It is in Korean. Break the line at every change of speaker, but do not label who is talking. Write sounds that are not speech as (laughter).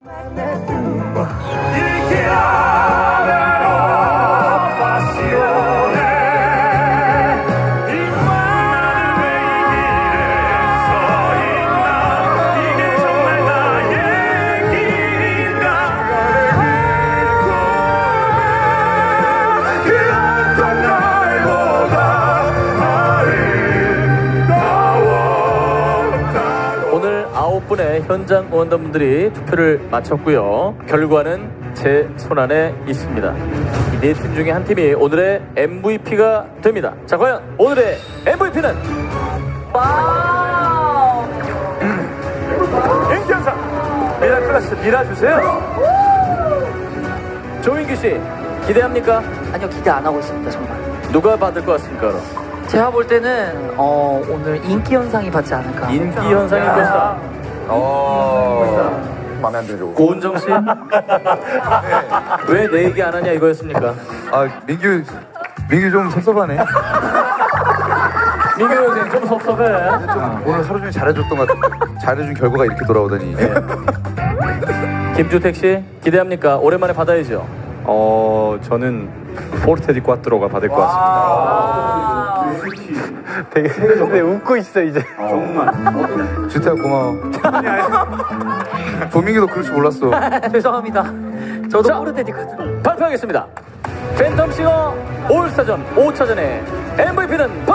Thank you. 19분의 현장 원원분들이 투표를 마쳤고요. 결과는 제 손안에 있습니다. 이 네 팀 중에 한 팀이 오늘의 MVP가 됩니다. 자, 과연 오늘의 MVP는 인기현상 미라클라스 밀어주세요. 조민규 씨 기대합니까?
아니요 기대 안 하고 있습니다 정말.
누가 받을 것 같습니까? 그럼?
제가 볼 때는 어, 오늘 인기 현상이 받지 않을까.
인기 현상인 것이다.
어. 마음에 안 들죠.
고은정 씨? 왜 내 얘기 안 하냐 이거였습니까?
아 민규 민규 좀 섭섭하네.
민규 선생 좀 섭섭해.
좀 오늘 하루 종일 잘해줬던 것 같아. 잘해준 결과가 이렇게 돌아오더니.
김주택 씨 기대합니까? 오랜만에 받아야죠.
어 저는 포르테 디 꽈트로가 받을 것 같습니다. 되게 근데 웃고 있어 이제.
주태야 고마워. 도민기도 그럴 줄 몰랐어. (laughs)
죄송합니다. 저도
자.
포르테디거든.
발표하겠습니다. 팬텀싱어 올스타전 5차전의 MVP는